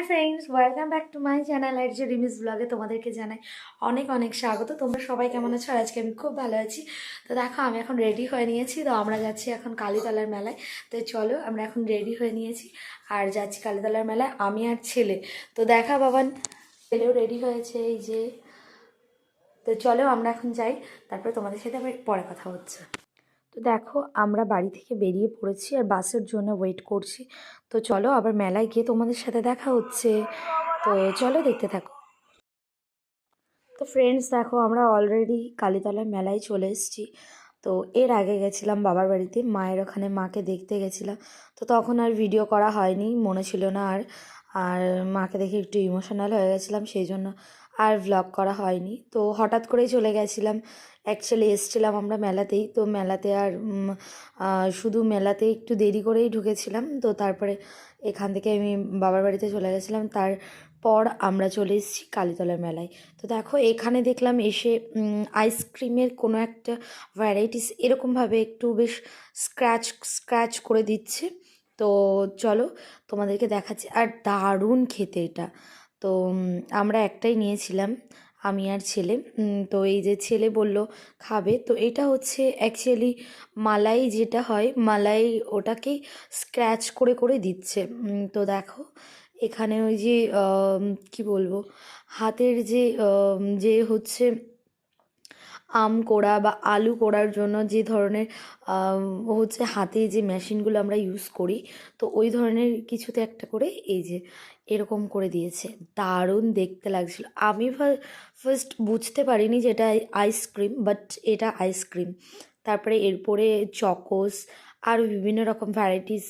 Hi friends welcome back to my channel আর যে রিমিস ব্লগে তোমাদেরকে জানাই অনেক অনেক স্বাগত। তোমরা সবাই কেমন আছো? আজকে আমি খুব ভালো আছি। তো দেখো, আমি এখন রেডি হয়ে নিয়েছি। তো আমরা যাচ্ছি এখন কালীতলার মেলায়। তো চলো, আমরা এখন রেডি হয়ে নিয়েছি। আর যাচ্ছি কালীতলার মেলায়, আমি আর ছেলে। তো দেখা, বাবান। ছেলেও রেডি হয়েছে, এই যে। তো চলো, আমরা এখন যাই। তারপরে তোমাদের সাথে আবার পরে কথা হচ্ছে। তো দেখো, আমরা বাড়ি থেকে বেরিয়ে পড়েছি আর বাসের জন্য ওয়েট করছি। তো চলো আবার মেলায় গিয়ে তোমাদের সাথে দেখা হচ্ছে। তো চলো দেখতে থাকো। তো ফ্রেন্ডস দেখো, আমরা অলরেডি কালীতলার মেলায় চলে এসেছি। তো এর আগে গেছিলাম বাবার বাড়িতে, মায়ের ওখানে মাকে দেখতে গেছিলাম। তো তখন আর ভিডিও করা হয়নি, মনে ছিল না আর আর মাকে দেখে একটু ইমোশনাল হয়ে গেছিলাম, সেই জন্য আর ভ্লগ করা হয়নি। তো হঠাৎ করেই চলে গেছিলাম। অ্যাকচুয়ালি এসছিলাম আমরা মেলাতেই। তো মেলাতে আর শুধু মেলাতে একটু দেরি করেই ঢুকেছিলাম। তো তারপরে এখান থেকে আমি বাবার বাড়িতে চলে গেছিলাম। তারপর আমরা চলে এসেছি কালীতলার মেলায়। তো দেখো, এখানে দেখলাম এসে আইসক্রিমের কোনো একটা ভ্যারাইটিস এরকমভাবে একটু বেশ স্ক্র্যাচ স্ক্র্যাচ করে দিচ্ছে। তো চলো তোমাদেরকে দেখাচ্ছি। আর দারুণ খেতে এটা। তো আমরা একটাই নিয়েছিলাম, আমি আর ছেলে। তো এই যে ছেলে বলল, খাবে। তো এটা হচ্ছে অ্যাকচুয়ালি মালাই যেটা হয়, মালাই ওটাকে স্ক্র্যাচ করে করে দিচ্ছে। তো দেখো, এখানে ওই যে কি বলব, হাতের যে যে হচ্ছে আম কোড়া বা আলু কোড়ার জন্য যে ধরনের হচ্ছে হাতে যে মেশিনগুলো আমরা ইউজ করি তো ওই ধরনের কিছুতে একটা করে এই যে এরকম করে দিয়েছে। দারুণ দেখতে লাগছিল। আমি ফার্স্ট বুঝতে পারিনি যে এটা আইসক্রিম বাট এটা আইসক্রিম তারপরে এরপরে চকোস আর বিভিন্ন রকম ভ্যারাইটিস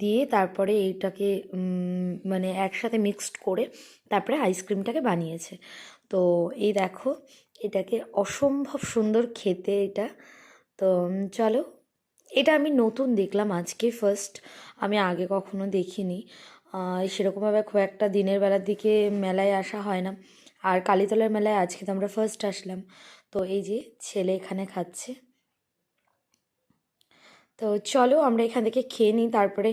দিয়ে তারপরে এইটাকে উম, মানে একসাথে মিক্সড করে তারপরে আইসক্রিমটাকে বানিয়েছে। তো এই দেখো এটাকে অসম্ভব সুন্দর খেতে এটা। তো চলো। এটা আমি নতুন দেখলাম আজকে ফার্স্ট আমি আগে কখনো দেখিনি। সেরকমভাবে খুব একটা দিনের বেলার দিকে মেলায় আসা হয় না। আর কালীতলার মেলায় আজকে তো আমরা ফার্স্ট আসলাম। তো এই যে ছেলে এখানে খাচ্ছে। তো চলো আমরা এখান থেকে খেয়ে নিই। তারপরে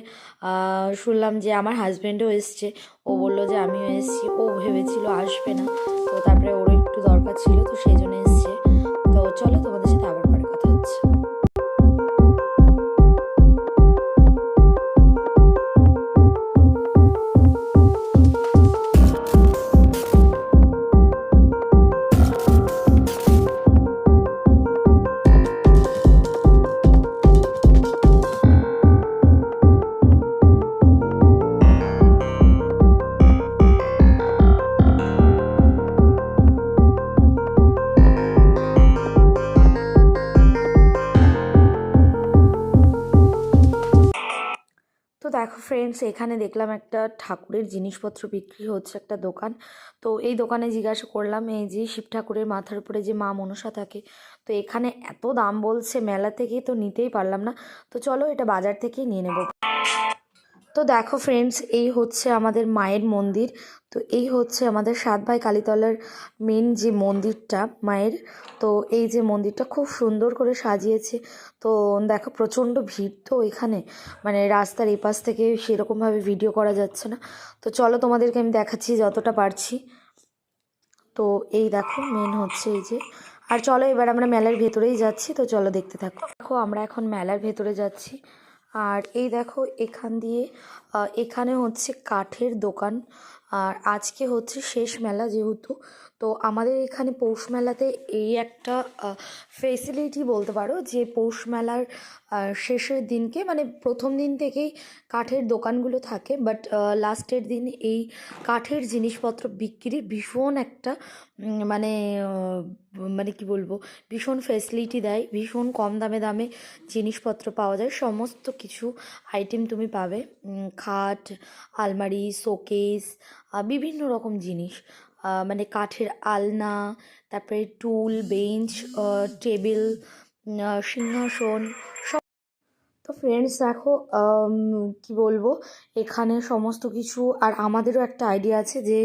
শুনলাম যে আমার হাজব্যান্ডও এসছে। ও বলল যে আমিও এসেছি। ও ভেবেছিল আসবে না। তো তারপরে দরকার ছিল তো সেই জন্য এসছে। তো চলো তোমাদের সাথে দেখো ফ্রেন্ডস এখানে দেখলাম একটা ঠাকুরের জিনিসপত্র বিক্রি হচ্ছে একটা দোকান। তো এই দোকানে জিজ্ঞাসা করলাম, এই যে শিব ঠাকুরের মাথার উপরে যে মা মনসা থাকে, তো এখানে এত দাম বলছে, মেলা থেকে তো নিতেই পারলাম না। তো চলো এটা বাজার থেকেই নিয়ে নেব। তো দেখো ফ্রেন্ডস এই হচ্ছে আমাদের মায়ের মন্দির। তো এই হচ্ছে আমাদের সাত ভাই কালীতলার মেন যে মন্দিরটা মায়ের। তো এই যে মন্দিরটা খুব সুন্দর করে সাজিয়েছে। তো দেখো প্রচণ্ড ভিড় তো এখানে। মানে রাস্তার এপাশ থেকে সেরকমভাবে ভিডিও করা যাচ্ছে না। তো চলো তোমাদেরকে আমি দেখাচ্ছি যতটা পারছি। তো এই দেখো মেন হচ্ছে এই যে। আর চলো এবার আমরা মেলার ভেতরেই যাচ্ছি। তো চলো দেখতে থাকো। দেখো আমরা এখন মেলার ভেতরে যাচ্ছি। আর এই দেখো এখান দিয়ে এখানে হচ্ছে কাঠের দোকান। আর আজকে হচ্ছে শেষ মেলা যেহেতু, তো আমাদের এখানে পৌষ মেলাতে এই একটা ফেসিলিটি বলতে পারো যে পৌষ মেলার শেষের দিনকে মানে প্রথম দিন থেকেই কাঠের দোকানগুলো থাকে। বাট লাস্টের দিন এই কাঠের জিনিসপত্র বিক্রির ভীষণ একটা মানে মানে কি বলব, ভীষণ ফেসিলিটি দেয়। ভীষণ কম দামে দামে জিনিসপত্র পাওয়া যায়। সমস্ত কিছু আইটেম তুমি পাবে। খাট, আলমারি, শোকেস বিভিন্ন রকম জিনিস মানে কাঠের আলনা, তারপরে টুল, বেঞ্চ টেবিল সিংহাসন, সব তো ফ্রেন্ডস দেখো কি বলব? এখানে সমস্ত কিছু, আর আমাদেরও একটা আইডিয়া আছে যে,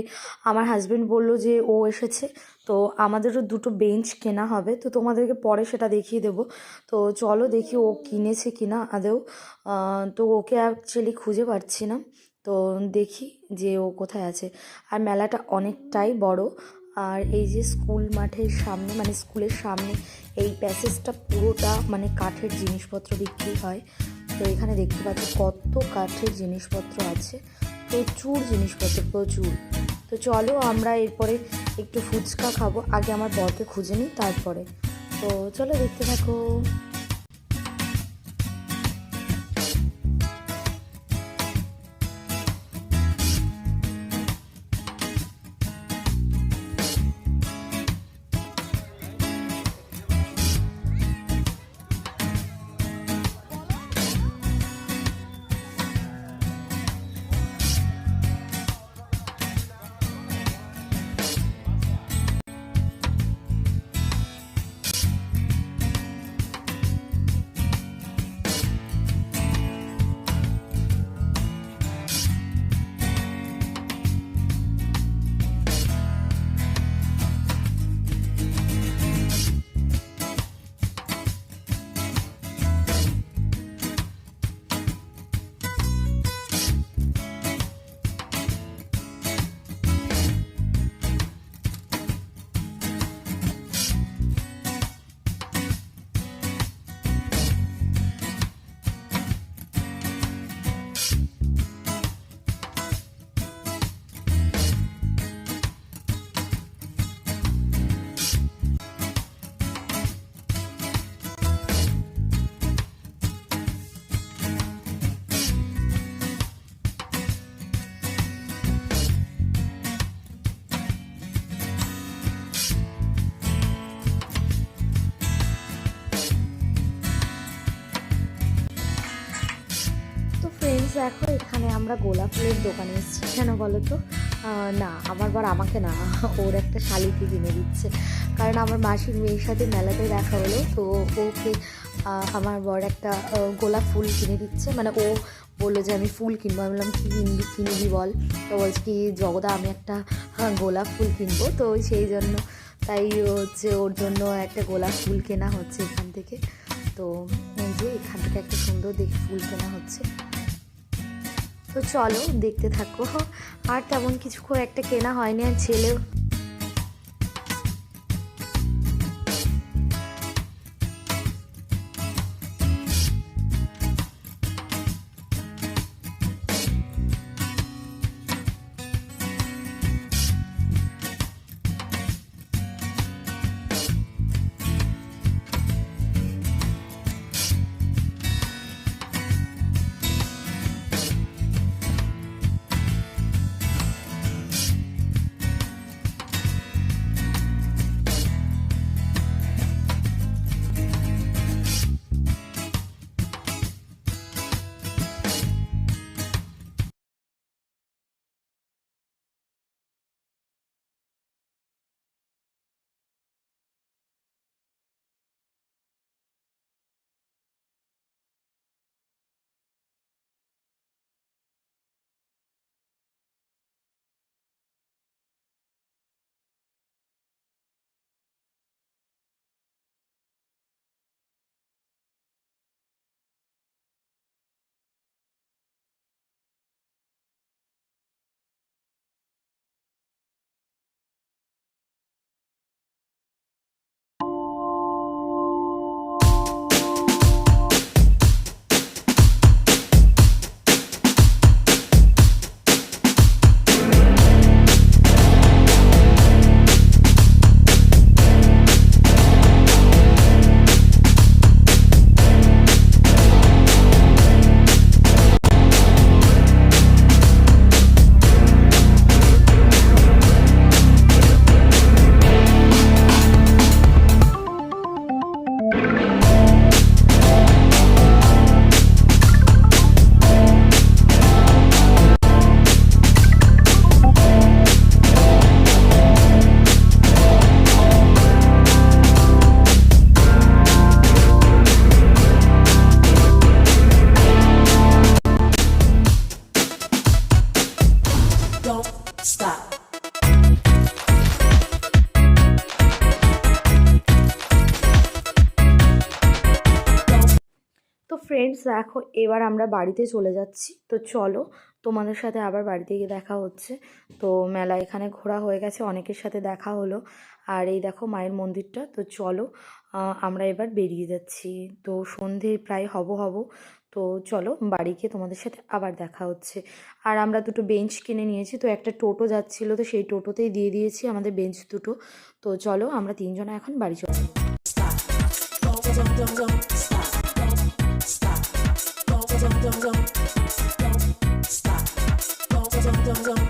আমার হাজব্যান্ড বলল যে, ও এসেছে, তো আমাদেরও দুটো বেঞ্চ কেনা হবে, তো তোমাদেরকে পরে সেটা দেখিয়ে দেবো। তো চলো দেখি ও কিনেছে কিনা আদেও তো ওকে অ্যাকচুয়ালি খুঁজে পাচ্ছি না, তো দেখি যে ও কোথায় আছে। আর মেলাটা অনেকটাই বড়, আর এই যে স্কুল মাঠের সামনে মানে স্কুলের সামনে এই প্যাসেজটা পুরোটা মানে কাঠের জিনিসপত্র বিক্রি হয়। তো এখানে দেখতে পাচ্ছি কত কাঠের জিনিসপত্র আছে। প্রচুর জিনিসপত্র, প্রচুর। তো চলো আমরা এরপরে একটু ফুচকা খাব। আগে আমার বরকে খুঁজে নিই, তারপরে। তো চলো দেখতে থাকো। দেখো এখানে আমরা গোলাপ ফুলের দোকানে এসেছি কেন বলো তো? না, আমার বার আমাকে না, ওর একটা শালিকে কিনে দিচ্ছে। কারণ আমার মাসির মেয়ের সাথে মেলাতে দেখা হলো, তো ওকে আমার বর একটা গোলাপ ফুল কিনে দিচ্ছে। মানে ও বলল যে, আমি ফুল কিনবো। আমি বললাম, কী কিনবি কিনবি বল। তো বলছে কি, জগদা, আমি একটা গোলাপ ফুল কিনবো। তো সেই জন্য, তাই হচ্ছে ওর জন্য একটা গোলাপ ফুল কেনা হচ্ছে এখান থেকে। তো যে, এখান থেকে একটা সুন্দর দেখে ফুল কেনা হচ্ছে। তো চলো দেখতে থাকো। আর তেমন কিছু খুব একটা কেনা হয়নি আর ছেলেও stop. তো ফ্রেন্ডস দেখো, এবার আমরা বাড়িতে চলে যাচ্ছি। তো চলো, তোমাদের সাথে আবার বাড়িতে গিয়ে দেখা হচ্ছে। তো মেলা এখানে ঘোরা হয়ে গেছে, অনেকের সাথে দেখা হলো। আর এই দেখো মায়ের মন্দিরটা। তো চলো আমরা এবার বেরিয়ে যাচ্ছি। তো সন্ধে প্রায় হব হব। তো চলো বাড়ি গিয়ে তোমাদের সাথে আবার দেখা হচ্ছে আর আমরা দুটো বেঞ্চ কিনে নিয়েছি তো একটা টোটো যাচ্ছিল তো সেই টোটোতেই দিয়ে দিয়েছি আমাদের বেঞ্চ দুটো তো চলো আমরা তিনজনে এখন বাড়ি চলে। Don't, don't, don't, don't. Don't. Don't, don't,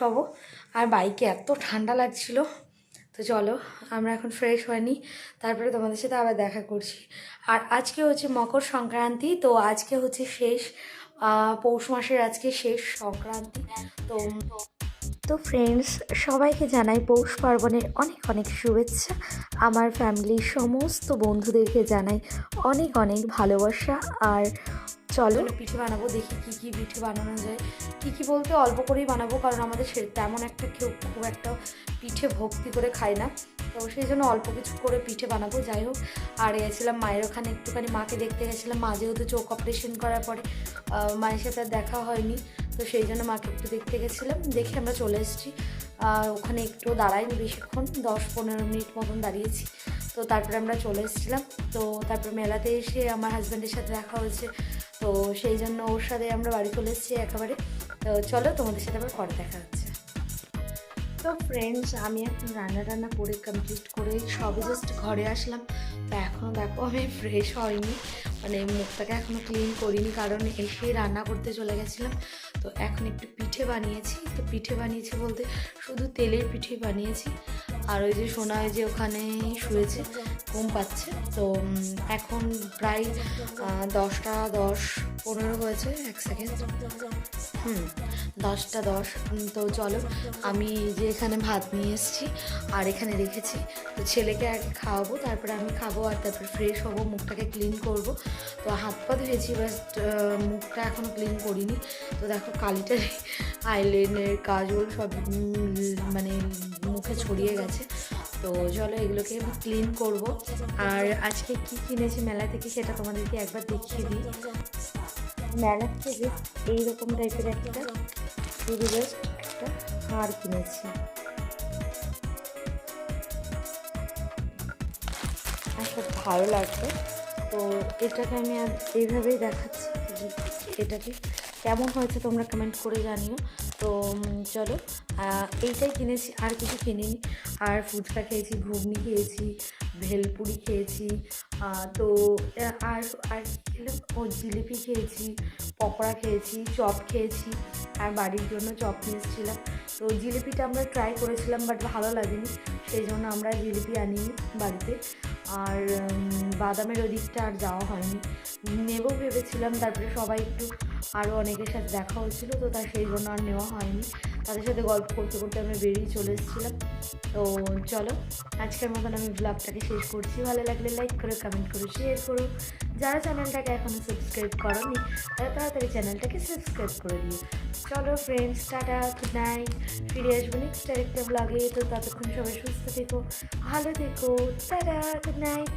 হব আর বাইকে এত ঠান্ডা লাগছিল। তো চলো, আমরা এখন ফ্রেশ হয়নি তারপরে তোমাদের সাথে আবার দেখা করছি। আর আজকে হচ্ছে মকর সংক্রান্তি, তো আজকে হচ্ছে শেষ পৌষ মাসের আজকে শেষ সংক্রান্তি। তো তো ফ্রেন্ডস সবাইকে জানাই পৌষ পার্বণের অনেক অনেক শুভেচ্ছা। আমার ফ্যামিলির সমস্ত বন্ধুদেরকে জানাই অনেক অনেক ভালোবাসা। আর চলো। পিঠে বানাবো, দেখি কি কি পিঠে বানানো যায়। কি কি বলতে অল্প করেই বানাবো, কারণ আমাদের সে তেমন একটা কেউ খুব একটা পিঠে ভক্তি করে খায় না। তো সেই জন্য অল্প কিছু করে পিঠে বানাবো, যাই হোক। আর গেছিলাম মায়ের ওখানে, একটুখানি মাকে দেখতে গেছিলাম। মা যেহেতু চোখ অপারেশন করার পরে মায়ের সাথে দেখা হয়নি। তো সেই জন্য মাকে একটু দেখতে গেছিলাম। দেখে আমরা চলে এসেছি। ওখানে একটু দাঁড়াইনি বেশিক্ষণ, দশ পনেরো মিনিট মতন দাঁড়িয়েছি। তো তারপরে আমরা চলে এসেছিলাম। তো তারপরে মেলাতে এসে আমার হাজব্যান্ডের সাথে দেখা হয়েছে। তো সেই জন্য ওর সাথে আমরা বাড়ি চলে এসেছি একেবারে। তো চলো তোমাদের সাথে আবার পরে দেখা হচ্ছে। তো ফ্রেন্ডস আমি এখন রান্না টান্না করে কমপ্লিট করে সবে জাস্ট ঘরে আসলাম। তো এখনও দেখো আমি ফ্রেশ হয়নি মানে মুখটাকে এখনও ক্লিন করিনি কারণ এসে রান্না করতে চলে গেছিলাম। তো এখন একটু পিঠে বানিয়েছি। তো পিঠে বানিয়েছি বলতে শুধু তেলের পিঠে বানিয়েছি। আর ওই যে সোনা ওই যে ওখানে শুয়েছে, ঘুম পাচ্ছে। তো এখন প্রায় দশটা দশ, পনেরো হয়েছে এক সেকেন্ড হুম, দশটা দশ। তো চলো, আমি যে এখানে ভাত নিয়ে এসেছি আর এখানে রেখেছি। তো ছেলেকে আগে খাওয়াবো, তারপরে আমি খাব আর তারপরে ফ্রেশ হব, মুখটাকে ক্লিন করব। তো হাত পা ধুয়েছি বাট মুখটা এখনও ক্লিন করিনি। তো দেখো কালিটা আইলাইনের কাজল সব মানে মুখে ছড়িয়ে গেছে। তো চলো এগুলোকে ক্লিন করব। আর আজকে কি কিনেছি মেলা থেকে সেটা তোমাদেরকে একবার দেখিয়ে দিই। মেলা থেকে এইরকম টাইপের একটা একটা হার কিনেছি। খুব ভালো লাগবে তো এটাকে আমি আর এইভাবেই দেখাচ্ছি এটাকে কেমন হয়েছে তোমরা কমেন্ট করে জানিও। তো চলো এইটাই কিনেছি আর কিছু কিনিনি। আর ফুচকা খেয়েছি ঘুগনি খেয়েছি ভেলপুরি খেয়েছি তো আর আর ও জিলিপি খেয়েছি, পকোড়া খেয়েছি, চপ খেয়েছি, আর বাড়ির জন্য চপ নিয়ে এসেছিলাম তো জিলিপিটা আমরা ট্রাই করেছিলাম বাট ভালো লাগেনি, সেই জন্য আমরা জিলিপি আনিনি বাড়িতে। আর বাদামের ওদিকটা আর যাওয়া হয়নি। নেব ভেবেছিলাম, তারপরে সবাই একটু আরও অনেকের সাথে দেখা হয়েছিল, তো তার সেই জন্য আর নেওয়া হয়নি। তাদের সাথে গল্প করতে করতে আমরা বেরিয়ে চলে এসেছিলাম। তো চলো, আজকের মতন আমি ব্লগটাকে শেষ করছি। ভালো লাগলে লাইক করো কমেন্ট করো শেয়ার করো। যারা চ্যানেলটাকে এখনও সাবস্ক্রাইব করনি, তারা তাড়াতাড়ি চ্যানেলটাকে সাবস্ক্রাইব করে দিও চলো ফ্রেন্ডস টাটা গুড নাইট ফিরে আসব নেক্সট আরেকটা ব্লগে তো ততক্ষণ সবাই সুস্থ থেকো, ভালো থেকো। Tata good night